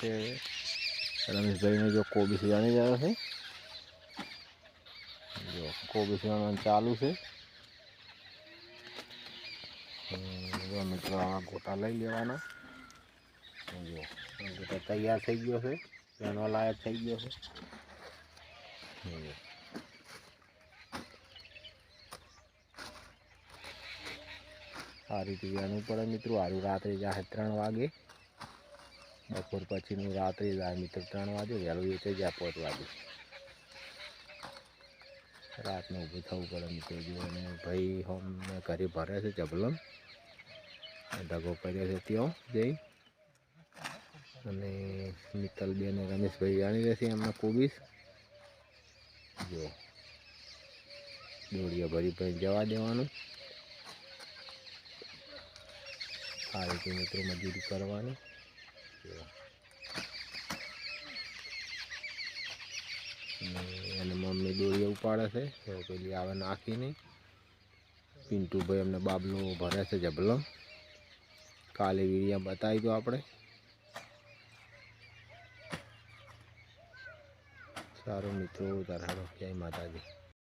છે રમેશભાઈને જો કોબીસ જાણી રહ્યો છે જો કોબીસ જાણવાનું ચાલુ છે હમ, જો મિત્રો આ ગોટા લઈ લેવાના જો આ ગોટા તૈયાર થઈ ગયો છે એનો લાયક થઈ ગયો છે જો. આ રીતે જાણવું પડે મિત્રો હારું રાત્રે જાય ત્રણ વાગે બપોર પછીનું રાત્રે જાય મિત્રો ત્રણ વાગે વહેલું થઈ જાય પાંચ વાગે. રાતનું ઊભું થવું પડે મિત્રો. જો અને ભાઈ હોમ ઘરે ભરે છે જબલમ. ઢગો કર્યો છે ત્યાં જઈ. અને મિત્તલબેન અને રમેશભાઈ જાણી રહેશે એમના કોબીસ. જો. દોડીએ ભરી ભાઈ જવા દેવાનું. આ રીતે મિત્રો મજૂરી કરવાની. એને મમ્મી દોરી ઉપાડે છે. તો પેલી આવે નાખીને. પિન્ટુભાઈ એમને બાબલો ભરે છે જબલો કાલે વીડિયા બતાવી દો આપણે. સારું મિત્રો, તારા જય માતાજી.